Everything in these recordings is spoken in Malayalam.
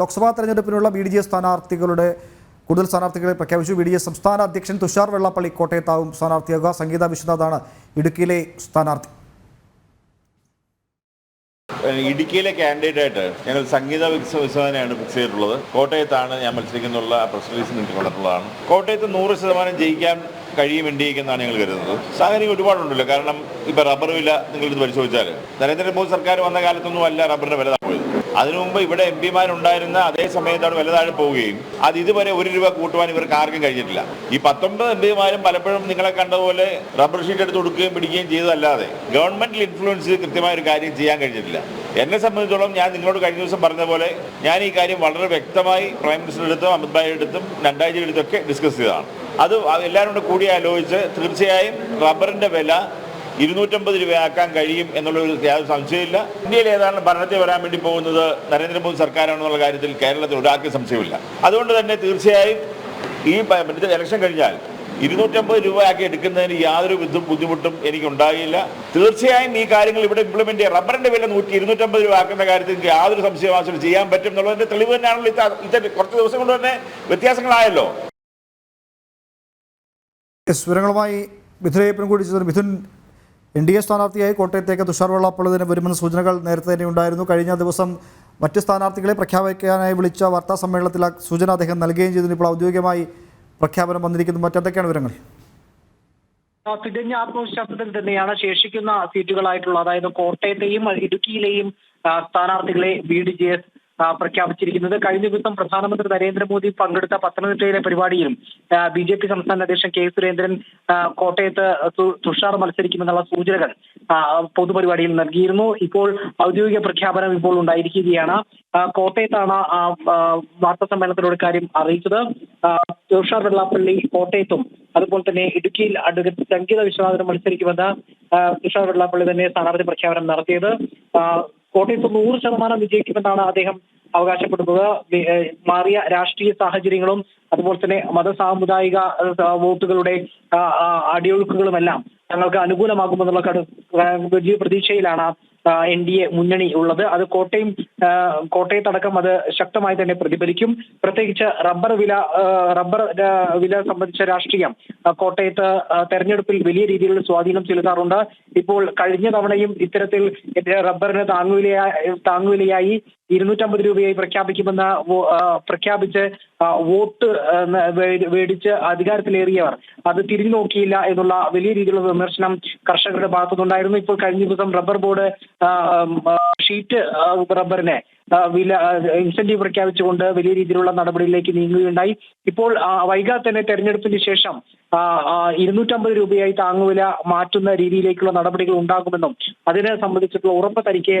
ലോക്സഭാ തെരഞ്ഞെടുപ്പിനുള്ള ബി ഡി ജെ സ്ഥാനാർത്ഥികളുടെ കൂടുതൽ സ്ഥാനാർത്ഥികളെ പ്രഖ്യാപിച്ചു. ബി ഡി എസ് സംസ്ഥാന അധ്യക്ഷൻ തുഷാർ വെള്ളാപ്പള്ളി കോട്ടയത്താവും സ്ഥാനാർത്ഥിയാകുക. സംഗീത വിശ്വനാഥാണ് ഇടുക്കിയിലെ സ്ഥാനാർത്ഥി. ഇടുക്കിയിലെ കാൻഡിഡേറ്റ് ഞങ്ങൾ സംഗീത വിശ്വനാണ് ഫിക്സ് ചെയ്തിട്ടുള്ളത് കോട്ടയത്താണ് ഞാൻ മത്സരിക്കുന്നുള്ള പ്രസ് റിലീസ് നിങ്ങൾക്ക് കോട്ടയത്ത് നൂറ് ശതമാനം ജയിക്കാൻ കഴിയും എൻ ഡി എക്കെന്നാണ് ഞങ്ങൾ കരുതുന്നത്. സാഹചര്യം ഒരുപാടുണ്ടല്ലോ. കാരണം ഇപ്പം റബ്ബർ വില നിങ്ങൾ ഇത് പരിശോധിച്ചാൽ നരേന്ദ്രമോദി സർക്കാർ വന്ന കാലത്തൊന്നും അല്ല റബ്ബറിന്റെ വില പോയത് അതിനു മുമ്പ് ഇവിടെ എം പിമാരുണ്ടായിരുന്ന അതേ സമയത്താണ് വില താഴെ പോവുകയും അത് ഇതുവരെ ഒരു രൂപ കൂട്ടുവാൻ ഇവർക്ക് ആർക്കും കഴിഞ്ഞിട്ടില്ല. ഈ പത്തൊമ്പത് എം പിമാരും പലപ്പോഴും നിങ്ങളെ കണ്ടതുപോലെ റബ്ബർ ഷീറ്റ് എടുത്ത് കൊടുക്കുകയും പിടിക്കുകയും ചെയ്തതല്ലാതെ ഗവൺമെന്റിൽ ഇൻഫ്ലുവൻസ് ചെയ്ത് കൃത്യമായ ഒരു കാര്യം ചെയ്യാൻ കഴിഞ്ഞിട്ടില്ല. എന്നെ സംബന്ധിച്ചോളം ഞാൻ നിങ്ങളോട് കഴിഞ്ഞ ദിവസം പറഞ്ഞ പോലെ ഞാൻ ഈ കാര്യം വളരെ വ്യക്തമായി പ്രൈം മിനിസ്റ്റർ അടുത്തും അമിത് ഭായിയുടെ അടുത്തും നഡ്ഡാജിയുടെ അടുത്തൊക്കെ ഡിസ്കസ് ചെയ്തതാണ്. അത് എല്ലാവരും കൂടെ കൂടി ആലോചിച്ച് തീർച്ചയായും റബ്ബറിന്റെ വില ഇരുന്നൂറ്റമ്പത് രൂപയാക്കാൻ കഴിയും എന്നുള്ള ഒരു യാതൊരു സംശയമില്ല ഇന്ത്യയിൽ ഏതാണ് ഭരണത്തിൽ വരാൻ വേണ്ടി പോകുന്നത്? നരേന്ദ്രമോദി സർക്കാരാണെന്നുള്ള കാര്യത്തിൽ കേരളത്തിൽ ഒരാൾക്ക് സംശയമില്ല അതുകൊണ്ട് തന്നെ തീർച്ചയായും ഈ ഇലക്ഷൻ കഴിഞ്ഞാൽ ഇരുന്നൂറ്റമ്പത് രൂപയാക്കി എടുക്കുന്നതിന് യാതൊരു വിധ- ബുദ്ധിമുട്ടും എനിക്കുണ്ടാകില്ല. തീർച്ചയായും ഈ കാര്യങ്ങൾ ഇവിടെ ഇംപ്ലിമെന്റ് ചെയ്യാം. റബ്ബറിന്റെ വില നൂറ്റി ഇരുന്നൂറ്റമ്പത് രൂപ ആക്കുന്ന കാര്യത്തിൽ യാതൊരു സംശയവാസം ചെയ്യാൻ പറ്റും എന്നുള്ളതിന്റെ തെളിവ് തന്നെയാണല്ലോ ഇത്ര ഇത് കുറച്ച് ദിവസം കൊണ്ട് തന്നെ വ്യത്യാസങ്ങളായല്ലോ. എസ് വിവരങ്ങളുമായി മിഥുനയ്യപ്പനും കൂടി ചേർന്ന് മിഥുൻ എൻ ഡി എ സ്ഥാനാർത്ഥിയായി കോട്ടയത്തേക്ക് തുഷാർ വെള്ളാപ്പള്ളതിന് വരുമെന്ന സൂചനകൾ നേരത്തെ തന്നെ ഉണ്ടായിരുന്നു. കഴിഞ്ഞ ദിവസം മറ്റ് സ്ഥാനാർത്ഥികളെ പ്രഖ്യാപിക്കാനായി വിളിച്ച വാർത്താ സമ്മേളനത്തിൽ ആ സൂചന അദ്ദേഹം നൽകുകയും ചെയ്തിരുന്നു. ഇപ്പോൾ ഔദ്യോഗികമായി പ്രഖ്യാപനം വന്നിരിക്കുന്നു. മറ്റെന്തൊക്കെയാണ് വിവരങ്ങൾ? തികഞ്ഞ ആത്മവിശ്വാസത്തിൽ തന്നെയാണ് ശേഷിക്കുന്ന സീറ്റുകളായിട്ടുള്ള അതായത് കോട്ടയത്തെയും ഇടുക്കിയിലെയും സ്ഥാനാർത്ഥികളെ ബി ഡി ജെ എസ് പ്രഖ്യാപിച്ചിരിക്കുന്നത്. കഴിഞ്ഞ ദിവസം പ്രധാനമന്ത്രി നരേന്ദ്രമോദി പങ്കെടുത്ത പത്തനംതിട്ടയിലെ പരിപാടിയിലും ബി ജെ പി സംസ്ഥാന അധ്യക്ഷൻ കെ സുരേന്ദ്രൻ കോട്ടയത്ത് തുഷാർ മത്സരിക്കുമെന്നുള്ള സൂചനകൾ പൊതുപരിപാടിയിൽ നൽകിയിരുന്നു. ഇപ്പോൾ ഔദ്യോഗിക പ്രഖ്യാപനം ഇപ്പോൾ ഉണ്ടായിരിക്കുകയാണ്. കോട്ടയത്താണ് വാർത്താ സമ്മേളനത്തിലൂടെ കാര്യം അറിയിച്ചത്. തുഷാർ വെള്ളാപ്പള്ളി കോട്ടയത്തും അതുപോലെ തന്നെ ഇടുക്കിയിൽ അഡ്വക്കേറ്റ് സംഗീത വിശ്വനാഥനും മത്സരിക്കുമെന്ന് തുഷാർ വെള്ളാപ്പള്ളി തന്നെ സ്ഥാനാർത്ഥി പ്രഖ്യാപനം നടത്തിയത്. കോട്ടയത്ത് നൂറ് ശതമാനം വിജയിക്കുമെന്നാണ് അദ്ദേഹം അവകാശപ്പെടുന്നത്. മാറിയ രാഷ്ട്രീയ സാഹചര്യങ്ങളും അതുപോലെ തന്നെ മതസാമുദായിക വോട്ടുകളുടെ അടിയൊഴുക്കുകളുമെല്ലാം തങ്ങൾക്ക് അനുകൂലമാകുമെന്നുള്ള വലിയ പ്രതീക്ഷയിലാണ് എൻ ഡി എ മുന്നണി ഉള്ളത്. അത് കോട്ടയം കോട്ടയത്തടക്കം അത് ശക്തമായി തന്നെ പ്രതിഫലിക്കും. പ്രത്യേകിച്ച് റബ്ബർ വില റബ്ബർ വില സംബന്ധിച്ച രാഷ്ട്രീയം കോട്ടയത്ത് തെരഞ്ഞെടുപ്പിൽ വലിയ രീതിയിലുള്ള സ്വാധീനം ചെലുത്താറുണ്ട്. ഇപ്പോൾ കഴിഞ്ഞ തവണയും ഇത്തരത്തിൽ ഇത് റബ്ബറിന് താങ്ങുവിലയായി താങ്ങുവിലയായി ഇരുന്നൂറ്റമ്പത് രൂപയായി പ്രഖ്യാപിക്കുമെന്ന് പ്രഖ്യാപിച്ച് വോട്ട് മേടിച്ച് അധികാരത്തിലേറിയവർ അത് തിരിഞ്ഞു നോക്കിയില്ല എന്നുള്ള വലിയ രീതിയിലുള്ള വിമർശനം കർഷകരുടെ ഭാഗത്തുനിന്നുണ്ടായിരുന്നു. ഇപ്പോൾ കഴിഞ്ഞ ദിവസം റബ്ബർ ബോർഡ് ഷീറ്റ് റബ്ബറിന് വില ഇൻസെന്റീവ് പ്രഖ്യാപിച്ചുകൊണ്ട് വലിയ രീതിയിലുള്ള നടപടിയിലേക്ക് നീങ്ങുകയുണ്ടായി. ഇപ്പോൾ വൈകാതെ തന്നെ തെരഞ്ഞെടുപ്പിന് ശേഷം ഇരുന്നൂറ്റമ്പത് രൂപയായി താങ്ങുവില മാറ്റുന്ന രീതിയിലേക്കുള്ള നടപടികൾ ഉണ്ടാകുമെന്നും അതിനെ സംബന്ധിച്ചിട്ടുള്ള ഉറപ്പ് തനിക്ക്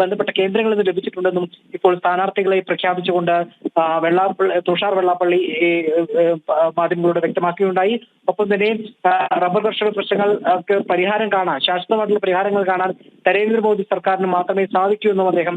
ബന്ധപ്പെട്ട കേന്ദ്രങ്ങളിൽ നിന്ന് ലഭിച്ചിട്ടുണ്ടെന്നും ഇപ്പോൾ സ്ഥാനാർത്ഥികളെ പ്രഖ്യാപിച്ചുകൊണ്ട് വെള്ളാപ്പള്ളി തുഷാർ വെള്ളാപ്പള്ളി മാധ്യമങ്ങളോട് വ്യക്തമാക്കുകയുണ്ടായി. ഒപ്പം തന്നെ റബ്ബർ കർഷക പ്രശ്നങ്ങൾക്ക് പരിഹാരം കാണാൻ ശാശ്വതമായിട്ടുള്ള പരിഹാരങ്ങൾ കാണാൻ നരേന്ദ്രമോദി സർക്കാരിന് മാത്രമേ സാധിക്കൂ എന്നും അദ്ദേഹം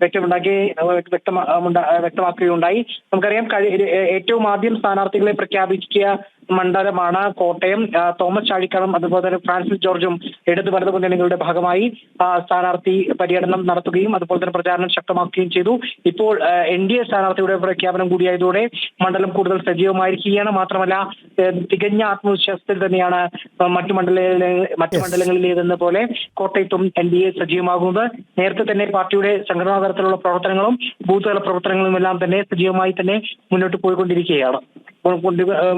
വ്യക്തമുണ്ടാക്കി വ്യക്തമാ മുണ്ട- വ്യക്തമാക്കുകയുണ്ടായി. നമുക്കറിയാം ഏറ്റവും ആദ്യം സ്ഥാനാർത്ഥികളെ പ്രഖ്യാപിക്കുക മണ്ഡലമാണ് കോട്ടയം. തോമസ് ചാഴിക്കളം അതുപോലെ തന്നെ ഫ്രാൻസിസ് ജോർജും ഇടത് വലത് മുന്നണികളുടെ ഭാഗമായി സ്ഥാനാർത്ഥി പര്യടനം നടത്തുകയും അതുപോലെ തന്നെ പ്രചാരണം ശക്തമാക്കുകയും ചെയ്തു. ഇപ്പോൾ എൻ ഡി എ സ്ഥാനാർത്ഥിയുടെ പ്രഖ്യാപനം കൂടിയായതോടെ മണ്ഡലം കൂടുതൽ സജീവമായിരിക്കുകയാണ്. മാത്രമല്ല തികഞ്ഞ ആത്മവിശ്വാസത്തിൽ തന്നെയാണ് മറ്റു മണ്ഡലങ്ങളിലെ മറ്റു. മണ്ഡലങ്ങളിലേതെന്ന പോലെ കോട്ടയത്തും എൻ ഡി എ സജീവമാകുന്നത്. നേരത്തെ തന്നെ പാർട്ടിയുടെ സംഘടനാ തലത്തിലുള്ള പ്രവർത്തനങ്ങളും ബൂത്ത് തല പ്രവർത്തനങ്ങളും എല്ലാം തന്നെ സജീവമായി തന്നെ മുന്നോട്ട് പോയിക്കൊണ്ടിരിക്കുകയാണ്.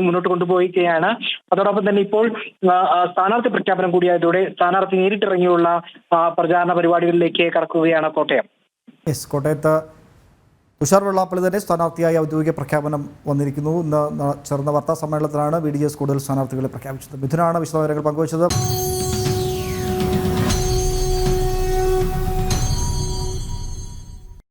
മുന്നോട്ട് കൊണ്ടുപോയിരിക്കുകയാണ്. അതോടൊപ്പം തന്നെ ഇപ്പോൾ സ്ഥാനാർത്ഥി പ്രഖ്യാപനം കൂടിയായതോടെ സ്ഥാനാർത്ഥി നേരിട്ടിറങ്ങിയുള്ള പ്രചാരണ പരിപാടികളിലേക്ക് കടക്കുകയാണ് കോട്ടയം. കോട്ടയത്ത് തുഷാർ വെള്ളാപ്പള്ളി തന്നെ സ്ഥാനാർത്ഥിയായി ഔദ്യോഗിക പ്രഖ്യാപനം വന്നിരിക്കുന്നു. ഇന്ന് ചേർന്ന വാർത്താ സമ്മേളനത്തിലാണ് ബി ഡി എസ് കൂടുതൽ സ്ഥാനാർത്ഥികളെ പ്രഖ്യാപിച്ചത്. മിഥുനാണ് വിശദവിവരങ്ങൾ പങ്കുവച്ചത്.